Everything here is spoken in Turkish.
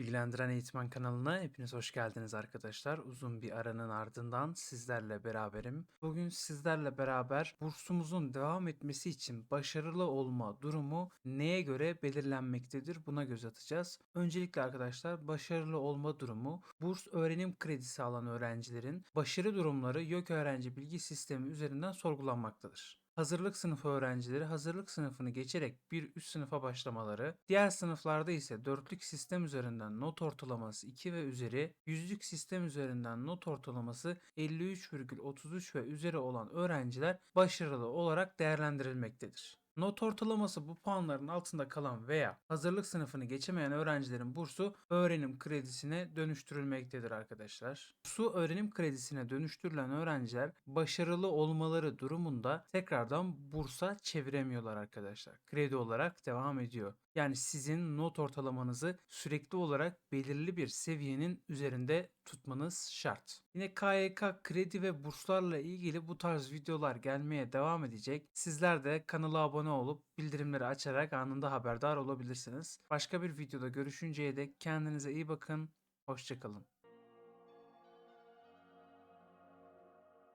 Bilgilendiren Eğitmen kanalına hepiniz hoş geldiniz arkadaşlar. Uzun bir aranın ardından sizlerle beraberim. Bugün sizlerle beraber bursumuzun devam etmesi için başarılı olma durumu neye göre belirlenmektedir buna göz atacağız. Öncelikle arkadaşlar başarılı olma durumu burs öğrenim kredisi alan öğrencilerin başarı durumları YÖK öğrenci bilgi sistemi üzerinden sorgulanmaktadır. Hazırlık sınıfı öğrencileri hazırlık sınıfını geçerek bir üst sınıfa başlamaları, diğer sınıflarda ise dörtlük sistem üzerinden not ortalaması 2 ve üzeri, yüzlük sistem üzerinden not ortalaması 53,33 ve üzeri olan öğrenciler başarılı olarak değerlendirilmektedir. Not ortalaması bu puanların altında kalan veya hazırlık sınıfını geçemeyen öğrencilerin bursu öğrenim kredisine dönüştürülmektedir arkadaşlar. Bursu öğrenim kredisine dönüştürülen öğrenciler başarılı olmaları durumunda tekrardan bursa çeviremiyorlar arkadaşlar. Kredi olarak devam ediyor. Yani sizin not ortalamanızı sürekli olarak belirli bir seviyenin üzerinde tutmanız şart. Yine KYK kredi ve burslarla ilgili bu tarz videolar gelmeye devam edecek. Sizler de kanala abone olup bildirimleri açarak anında haberdar olabilirsiniz. Başka bir videoda görüşünceye dek kendinize iyi bakın. Hoşçakalın.